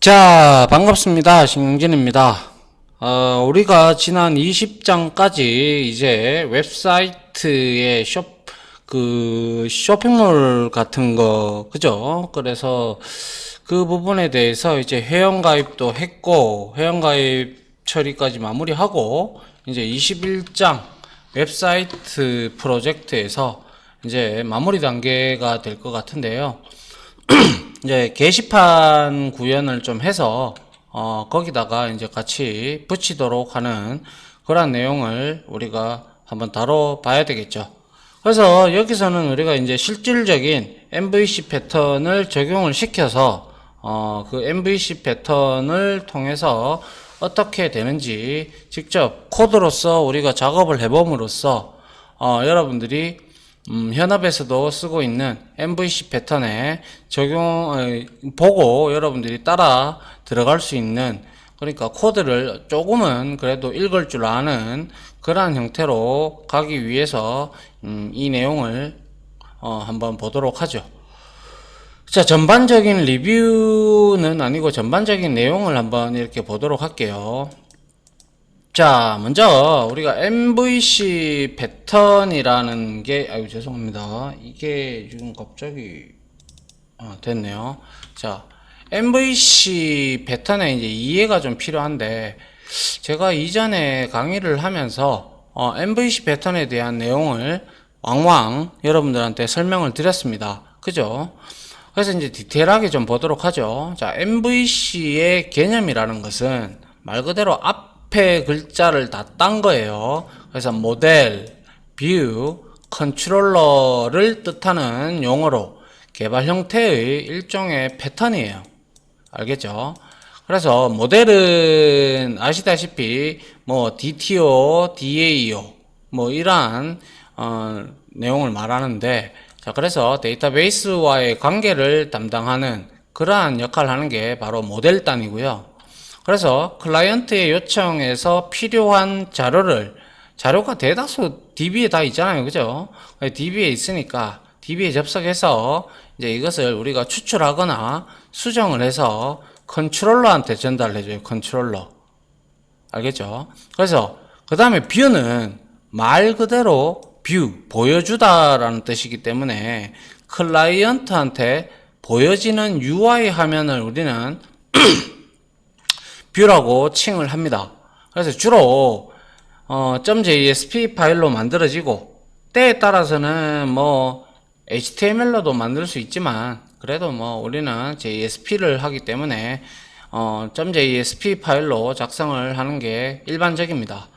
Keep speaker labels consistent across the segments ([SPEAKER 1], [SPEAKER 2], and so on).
[SPEAKER 1] 자, 반갑습니다. 신용진입니다. 어, 우리가 지난 20장까지 이제 웹사이트의 쇼, 그, 쇼핑몰 같은 거, 그죠? 그래서 그 부분에 대해서 이제 회원가입도 했고, 회원가입 처리까지 마무리하고, 이제 21장 웹사이트 프로젝트에서 이제 마무리 단계가 될 것 같은데요. 이제 게시판 구현을 좀 해서 어 거기다가 이제 같이 붙이도록 하는 그런 내용을 우리가 한번 다뤄봐야 되겠죠. 그래서 여기서는 우리가 이제 실질적인 MVC 패턴을 적용을 시켜서 어 그 MVC 패턴을 통해서 어떻게 되는지 직접 코드로서 우리가 작업을 해봄으로써 어 여러분들이 음, 현업에서도 쓰고 있는 MVC 패턴에 적용, 어, 보고 여러분들이 따라 들어갈 수 있는, 그러니까 코드를 조금은 그래도 읽을 줄 아는 그러한 형태로 가기 위해서, 음, 이 내용을, 어, 한번 보도록 하죠. 자, 전반적인 리뷰는 아니고 전반적인 내용을 한번 이렇게 보도록 할게요. 자, 먼저 우리가 MVC 패턴이라는 게 아유 죄송합니다. 이게 지금 갑자기 어, 됐네요. 자, MVC 패턴에 이제 이해가 좀 필요한데 제가 이전에 강의를 하면서 어, MVC 패턴에 대한 내용을 왕왕 여러분들한테 설명을 드렸습니다. 그죠? 그래서 이제 디테일하게 좀 보도록 하죠. 자, MVC의 개념이라는 것은 말 그대로 앞 에 글자를 다 딴 거예요. 그래서 모델, 뷰, 컨트롤러를 뜻하는 용어로 개발 형태의 일종의 패턴이에요. 알겠죠? 그래서 모델은 아시다시피 뭐 DTO, DAO 뭐 이러한 어, 내용을 말하는데 자 그래서 데이터베이스와의 관계를 담당하는 그러한 역할을 하는 게 바로 모델단이고요. 그래서 클라이언트의 요청에서 필요한 자료를 자료가 대다수 DB에 다 있잖아요. 그죠? DB에 있으니까 DB에 접속해서 이제 이것을 우리가 추출하거나 수정을 해서 컨트롤러한테 전달을 해줘요. 컨트롤러. 알겠죠? 그래서 그 다음에 뷰는 말 그대로 뷰, 보여주다라는 뜻이기 때문에 클라이언트한테 보여지는 UI 화면을 우리는 뷰라고 칭을 합니다. 그래서 주로 어, .jsp 파일로 만들어지고 때에 따라서는 뭐 HTML로도 만들 수 있지만 그래도 뭐 우리는 JSP를 하기 때문에 어, .jsp 파일로 작성을 하는 게 일반적입니다.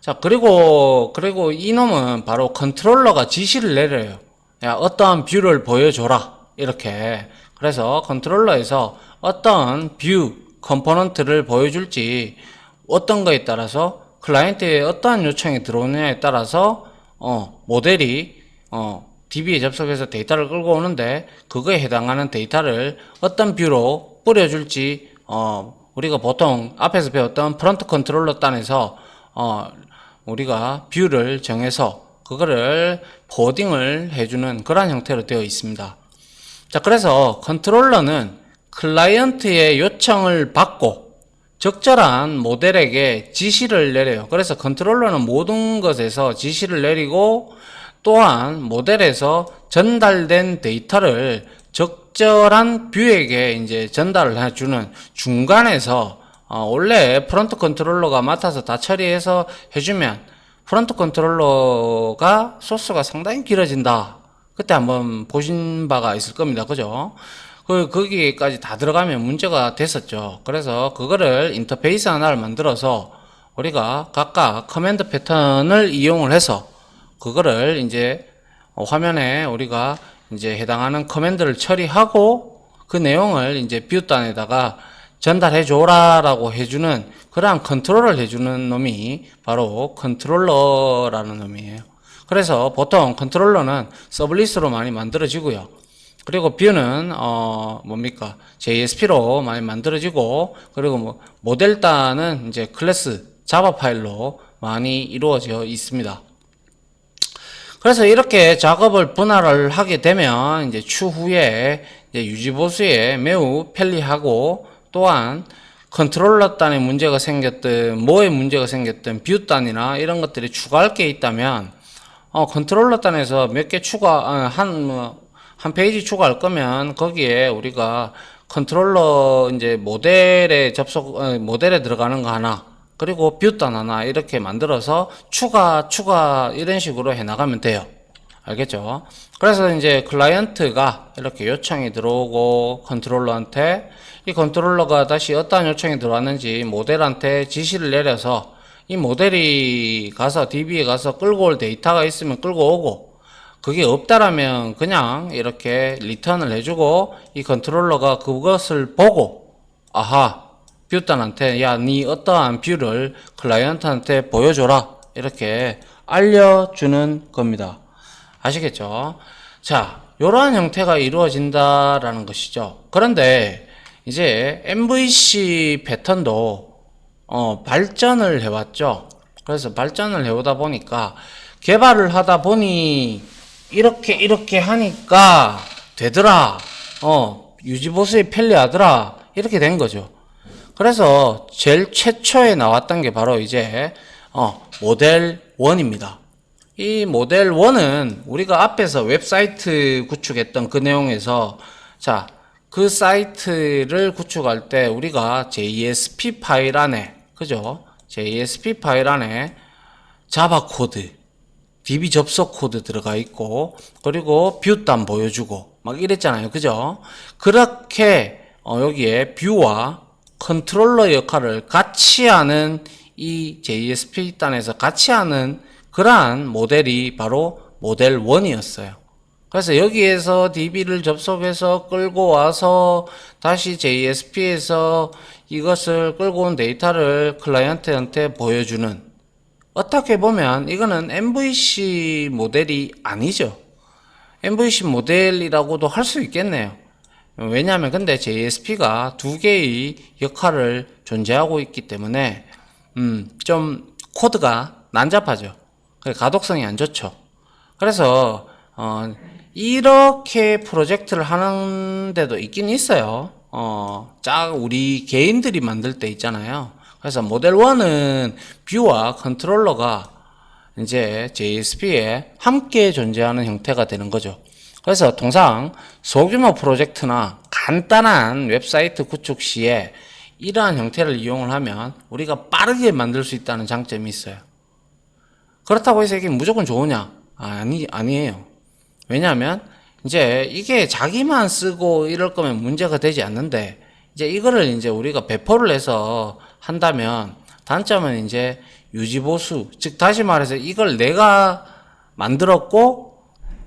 [SPEAKER 1] 자, 그리고, 그리고 이놈은 바로 컨트롤러가 지시를 내려요. 야, 어떠한 뷰를 보여줘라. 이렇게. 그래서 컨트롤러에서 어떤 뷰, 컴포넌트를 보여줄지 어떤 거에 따라서 클라이언트에 어떠한 요청이 들어오느냐에 따라서 어, 모델이 어, DB에 접속해서 데이터를 끌고 오는데 그거에 해당하는 데이터를 어떤 뷰로 뿌려줄지 어, 우리가 보통 앞에서 배웠던 프런트 컨트롤러 단에서 어, 우리가 뷰를 정해서 그거를 포딩을 해주는 그런 형태로 되어 있습니다. 자, 그래서 컨트롤러는 클라이언트의 요청을 받고 적절한 모델에게 지시를 내려요. 그래서 컨트롤러는 모든 것에서 지시를 내리고 또한 모델에서 전달된 데이터를 적절한 뷰에게 이제 전달을 해주는 중간에서 어, 원래 프론트 컨트롤러가 맡아서 다 처리해서 해주면 프론트 컨트롤러가 소스가 상당히 길어진다. 그때 한번 보신 바가 있을 겁니다. 그죠? 그, 거기까지 다 들어가면 문제가 됐었죠. 그래서 그거를 인터페이스 하나를 만들어서 우리가 각각 커맨드 패턴을 이용을 해서 그거를 이제 화면에 우리가 이제 해당하는 커맨드를 처리하고 그 내용을 이제 뷰단에다가 전달해 줘라라고 해주는 그러한 컨트롤을 해주는 놈이 바로 컨트롤러라는 놈이에요. 그래서 보통 컨트롤러는 서블리스로 많이 만들어지고요. 그리고 뷰는 어 뭡니까 JSP로 많이 만들어지고 그리고 뭐 모델단은 이제 클래스 자바 파일로 많이 이루어져 있습니다. 그래서 이렇게 작업을 분할을 하게 되면 이제 추후에 이제 유지보수에 매우 편리하고 또한 컨트롤러 단에 문제가 생겼든 뭐에 문제가 생겼든 뷰 단이나 이런 것들이 추가할 게 있다면 어, 컨트롤러 단에서 몇 개 추가 어, 한, 뭐, 한 페이지 추가할 거면 거기에 우리가 컨트롤러 이제 모델에 접속 어, 모델에 들어가는 거 하나 그리고 뷰단 하나 이렇게 만들어서 추가 추가 이런 식으로 해 나가면 돼요. 알겠죠? 그래서 이제 클라이언트가 이렇게 요청이 들어오고 컨트롤러한테 이 컨트롤러가 다시 어떠한 요청이 들어왔는지 모델한테 지시를 내려서 이 모델이 가서 DB에 가서 끌고 올 데이터가 있으면 끌고 오고 그게 없다라면 그냥 이렇게 리턴을 해주고 이 컨트롤러가 그것을 보고 아하 뷰단한테 야 니 어떠한 뷰를 클라이언트한테 보여줘라 이렇게 알려주는 겁니다. 아시겠죠? 자, 이러한 형태가 이루어진다라는 것이죠. 그런데 이제 MVC 패턴도 어, 발전을 해왔죠. 그래서 발전을 해오다 보니까 개발을 하다 보니 이렇게 이렇게 하니까 되더라. 어, 유지보수에 편리하더라. 이렇게 된 거죠. 그래서 제일 최초에 나왔던 게 바로 이제 어, 모델 1입니다. 이 모델 1은 우리가 앞에서 웹사이트 구축했던 그 내용에서 자, 그 사이트를 구축할 때 우리가 JSP 파일 안에 그죠? JSP 파일 안에 자바 코드, DB 접속 코드 들어가 있고 그리고 뷰단 보여주고 막 이랬잖아요. 그죠? 그렇게 어, 여기에 뷰와 컨트롤러 역할을 같이 하는 이 JSP 단에서 같이 하는 그러한 모델이 바로 모델 1이었어요. 그래서 여기에서 DB를 접속해서 끌고 와서 다시 JSP에서 이것을 끌고 온 데이터를 클라이언트한테 보여주는 어떻게 보면 이거는 MVC 모델이 아니죠. MVC 모델이라고도 할 수 있겠네요. 왜냐하면 근데 JSP가 두 개의 역할을 존재하고 있기 때문에 음, 좀 코드가 난잡하죠. 그래, 가독성이 안 좋죠. 그래서 어, 이렇게 프로젝트를 하는 데도 있긴 있어요. 어, 짝 우리 개인들이 만들 때 있잖아요. 그래서 모델 1은 뷰와 컨트롤러가 이제 JSP에 함께 존재하는 형태가 되는 거죠. 그래서 통상 소규모 프로젝트나 간단한 웹사이트 구축 시에 이러한 형태를 이용을 하면 우리가 빠르게 만들 수 있다는 장점이 있어요. 그렇다고 해서 이게 무조건 좋으냐? 아니, 아니에요. 왜냐하면 이제 이게 자기만 쓰고 이럴 거면 문제가 되지 않는데 이제 이거를 이제 우리가 배포를 해서 한다면 단점은 이제 유지보수 즉 다시 말해서 이걸 내가 만들었고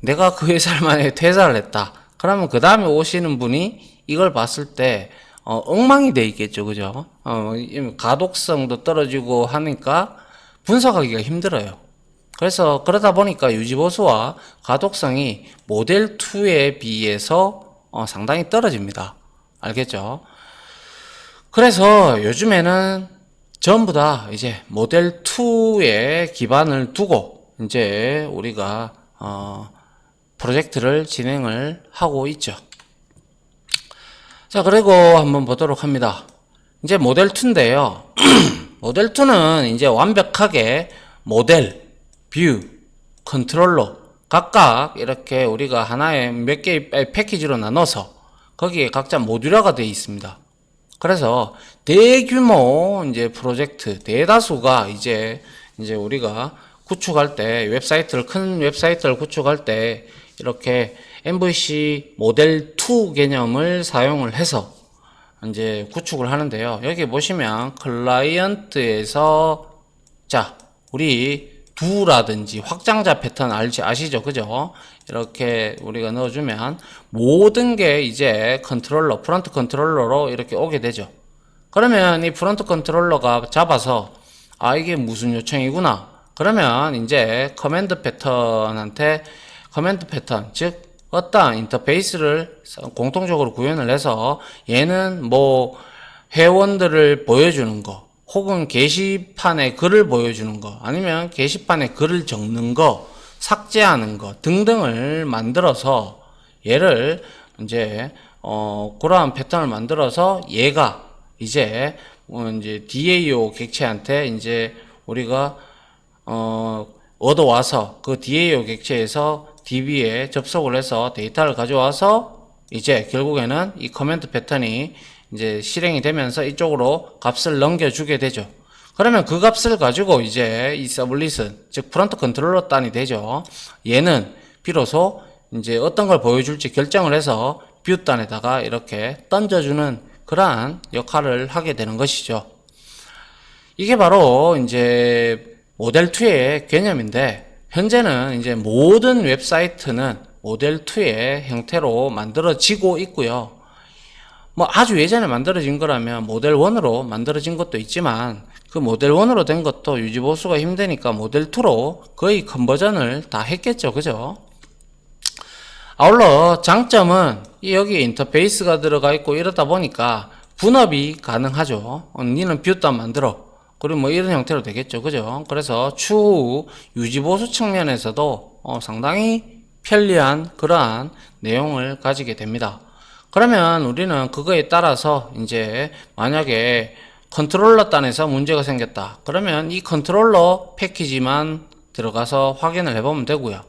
[SPEAKER 1] 내가 그 회사를 만약에 퇴사를 했다. 그러면 그 다음에 오시는 분이 이걸 봤을 때 어, 엉망이 돼 있겠죠. 그죠? 어, 이 가독성도 떨어지고 하니까 분석하기가 힘들어요. 그래서 그러다 보니까 유지보수와 가독성이 모델 2에 비해서 어, 상당히 떨어집니다. 알겠죠? 그래서 요즘에는 전부 다 이제 모델 2에 기반을 두고 이제 우리가 어, 프로젝트를 진행을 하고 있죠. 자, 그리고 한번 보도록 합니다. 이제 모델 2인데요. 모델 2는 이제 완벽하게 모델, 뷰, 컨트롤러 각각 이렇게 우리가 하나의 몇 개의 패키지로 나눠서 거기에 각자 모듈화가 되어 있습니다. 그래서 대규모 이제 프로젝트 대다수가 이제 이제 우리가 구축할 때 웹사이트를 큰 웹사이트를 구축할 때 이렇게 MVC 모델 2 개념을 사용을 해서 이제 구축을 하는데요. 여기 보시면 클라이언트에서 자 우리 두라든지 확장자 패턴 알지 아시죠 그죠 이렇게 우리가 넣어주면 모든 게 이제 컨트롤러 프론트 컨트롤러로 이렇게 오게 되죠. 그러면 이 프론트 컨트롤러가 잡아서 아 이게 무슨 요청이구나. 그러면 이제 커맨드 패턴한테 커맨드 패턴 즉 어떠한 인터페이스를 공통적으로 구현을 해서 얘는 뭐 회원들을 보여주는 거 혹은 게시판에 글을 보여주는 거 아니면 게시판에 글을 적는 거 삭제하는 거 등등을 만들어서 얘를 이제 어 그러한 패턴을 만들어서 얘가 이제 어, 이제 DAO 객체한테 이제 우리가 어 얻어와서 그 DAO 객체에서 DB에 접속을 해서 데이터를 가져와서 이제 결국에는 이 커맨드 패턴이 이제 실행이 되면서 이쪽으로 값을 넘겨주게 되죠. 그러면 그 값을 가지고 이제 이 서블릿은 즉 프론트 컨트롤러 단이 되죠. 얘는 비로소 이제 어떤 걸 보여줄지 결정을 해서 뷰 단에다가 이렇게 던져주는 그러한 역할을 하게 되는 것이죠. 이게 바로 이제 모델 2의 개념인데 현재는 이제 모든 웹사이트는 모델 2의 형태로 만들어지고 있고요. 뭐 아주 예전에 만들어진 거라면 모델 1으로 만들어진 것도 있지만 그 모델 1으로 된 것도 유지 보수가 힘드니까 모델 2로 거의 컨버전을 다 했겠죠. 그죠? 아울러 장점은 이 여기 인터페이스가 들어가 있고 이러다 보니까 분업이 가능하죠. 어, 니는 뷰단 만들어. 그리고 뭐 이런 형태로 되겠죠. 그죠? 그래서 추후 유지보수 측면에서도 어, 상당히 편리한 그러한 내용을 가지게 됩니다. 그러면 우리는 그거에 따라서 이제 만약에 컨트롤러 단에서 문제가 생겼다. 그러면 이 컨트롤러 패키지만 들어가서 확인을 해보면 되고요.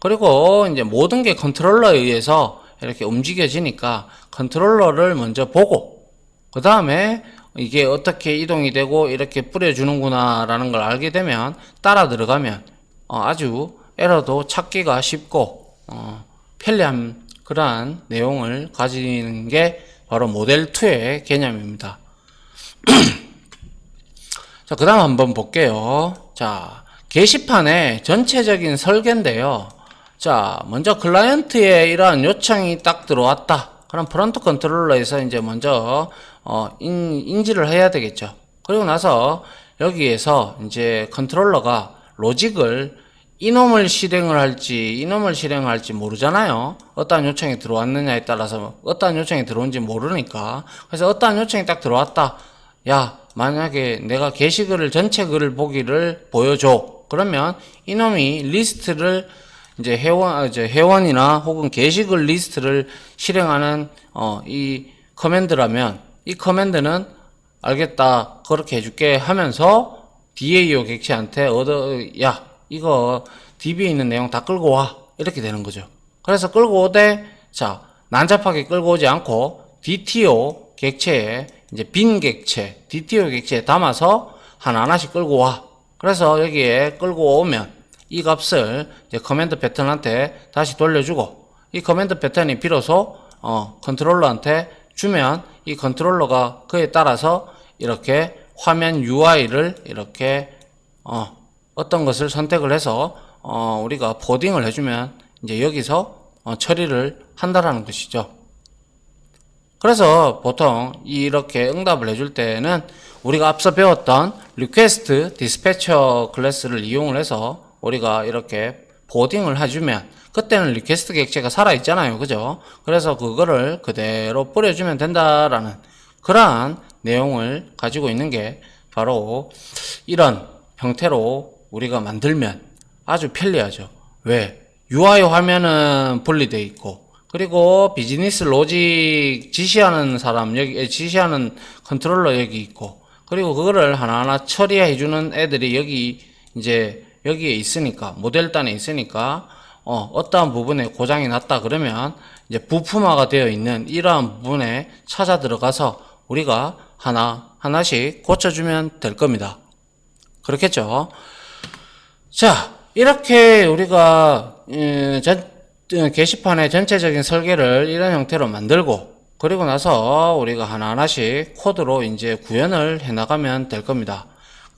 [SPEAKER 1] 그리고 이제 모든 게 컨트롤러에 의해서 이렇게 움직여지니까 컨트롤러를 먼저 보고 그 다음에 이게 어떻게 이동이 되고 이렇게 뿌려주는구나 라는 걸 알게 되면 따라 들어가면 어, 아주 에러도 찾기가 쉽고 어, 편리한 그러한 내용을 가지는 게 바로 모델 2의 개념입니다. 자, 그 다음 한번 볼게요. 자, 게시판의 전체적인 설계인데요. 자, 먼저 클라이언트에 이러한 요청이 딱 들어왔다. 그럼 프론트 컨트롤러에서 이제 먼저 어, 인, 인지를 해야 되겠죠. 그리고 나서 여기에서 이제 컨트롤러가 로직을 이놈을 실행을 할지 이놈을 실행을 할지 모르잖아요. 어떠한 요청이 들어왔느냐에 따라서 어떠한 요청이 들어온지 모르니까 그래서 어떠한 요청이 딱 들어왔다. 야 만약에 내가 게시글을 전체 글을 보기를 보여줘. 그러면 이놈이 리스트를 이제 회원 이제 회원이나 혹은 게시글 리스트를 실행하는 어, 이 커맨드라면 이 커맨드는 알겠다 그렇게 해줄게 하면서 DAO 객체한테 얻어 야 이거 DB에 있는 내용 다 끌고 와 이렇게 되는 거죠. 그래서 끌고 오되 자 난잡하게 끌고 오지 않고 DTO 객체에 이제 빈 객체 DTO 객체에 담아서 하나 하나씩 끌고 와. 그래서 여기에 끌고 오면 이 값을 이제 커맨드 패턴한테 다시 돌려주고 이 커맨드 패턴이 비로소 어, 컨트롤러한테 주면 이 컨트롤러가 그에 따라서 이렇게 화면 UI를 이렇게 어, 어떤 것을 선택을 해서 어, 우리가 포딩을 해주면 이제 여기서 어, 처리를 한다라는 것이죠. 그래서 보통 이렇게 응답을 해줄 때는 우리가 앞서 배웠던 리퀘스트 디스패처 클래스를 이용을 해서 우리가 이렇게 보딩을 해주면 그때는 리퀘스트 객체가 살아있잖아요. 그죠? 그래서 그거를 그대로 뿌려주면 된다라는 그러한 내용을 가지고 있는 게 바로 이런 형태로 우리가 만들면 아주 편리하죠. 왜? UI 화면은 분리되어 있고 그리고 비즈니스 로직 지시하는 사람 여기 지시하는 컨트롤러 여기 있고 그리고 그거를 하나하나 처리해 주는 애들이 여기 이제 여기에 있으니까 모델단에 있으니까 어, 어떠한 부분에 고장이 났다 그러면 이제 부품화가 되어 있는 이러한 부분에 찾아 들어가서 우리가 하나 하나씩 고쳐주면 될 겁니다. 그렇겠죠? 자, 이렇게 우리가 음, 전, 어, 게시판의 전체적인 설계를 이런 형태로 만들고 그리고 나서 우리가 하나하나씩 코드로 이제 구현을 해 나가면 될 겁니다.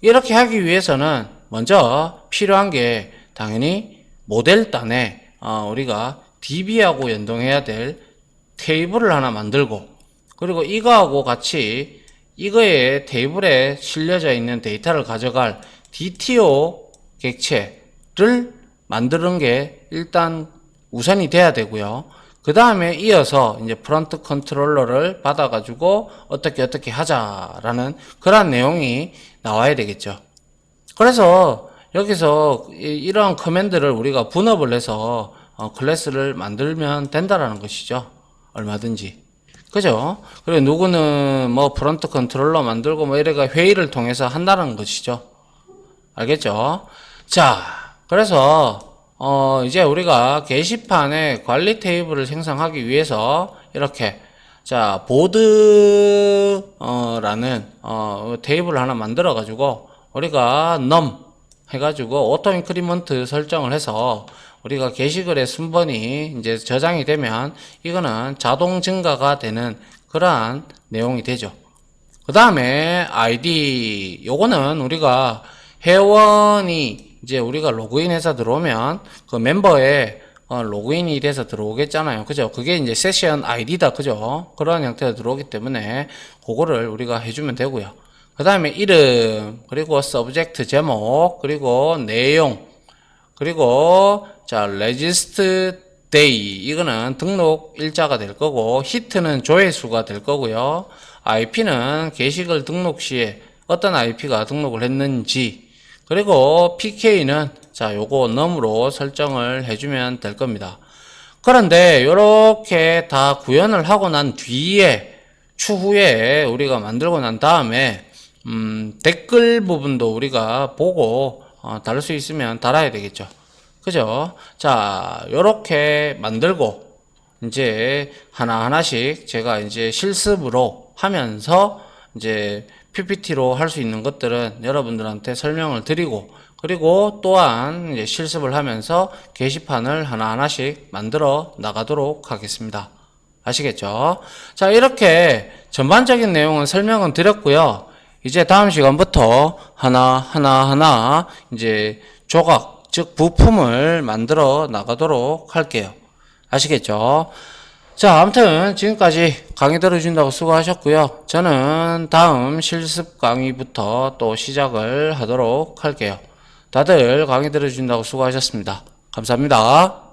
[SPEAKER 1] 이렇게 하기 위해서는 먼저 필요한 게 당연히 모델단에 어, 우리가 DB하고 연동해야 될 테이블을 하나 만들고 그리고 이거하고 같이 이거의 테이블에 실려져 있는 데이터를 가져갈 DTO 객체를 만드는 게 일단 우선이 돼야 되고요. 그 다음에 이어서 이제 프론트 컨트롤러를 받아가지고 어떻게 어떻게 하자라는 그런 내용이 나와야 되겠죠. 그래서 여기서 이- 이러한 커맨드를 우리가 분업을 해서 어, 클래스를 만들면 된다라는 것이죠. 얼마든지. 그죠? 그리고 누구는 뭐 프론트 컨트롤러 만들고 뭐 이래가 회의를 통해서 한다는 것이죠. 알겠죠? 자, 그래서 어 이제 우리가 게시판에 관리 테이블을 생성하기 위해서 이렇게 자 보드 어 라는 어 테이블을 하나 만들어 가지고 우리가 num 해가지고 오토 인크리먼트 설정을 해서 우리가 게시글의 순번이 이제 저장이 되면 이거는 자동 증가가 되는 그러한 내용이 되죠. 그 다음에 아이디 요거는 우리가 회원이 이제 우리가 로그인해서 들어오면 그 멤버에 어, 로그인이 돼서 들어오겠잖아요. 그죠? 그게 이제 세션 아이디다. 그죠? 그런 형태로 들어오기 때문에 그거를 우리가 해주면 되고요. 그 다음에 이름, 그리고 서브젝트 제목, 그리고 내용, 그리고 자 레지스트 데이 이거는 등록 일자가 될 거고 히트는 조회수가 될 거고요. IP는 게시글 등록 시에 어떤 IP가 등록을 했는지 그리고 PK는 자 요거 넘으로 설정을 해주면 될 겁니다. 그런데 이렇게 다 구현을 하고 난 뒤에 추후에 우리가 만들고 난 다음에 음, 댓글 부분도 우리가 보고 어, 다룰 수 있으면 달아야 되겠죠. 그죠? 자, 요렇게 만들고 이제 하나하나씩 제가 이제 실습으로 하면서 이제 PPT로 할 수 있는 것들은 여러분들한테 설명을 드리고 그리고 또한 실습을 하면서 게시판을 하나하나씩 만들어 나가도록 하겠습니다. 아시겠죠? 자, 이렇게 전반적인 내용은 설명은 드렸고요. 이제 다음 시간부터 하나, 하나, 하나, 이제 조각, 즉, 부품을 만들어 나가도록 할게요. 아시겠죠? 자, 아무튼 지금까지 강의 들어준다고 수고하셨고요. 저는 다음 실습 강의부터 또 시작을 하도록 할게요. 다들 강의 들어준다고 수고하셨습니다. 감사합니다.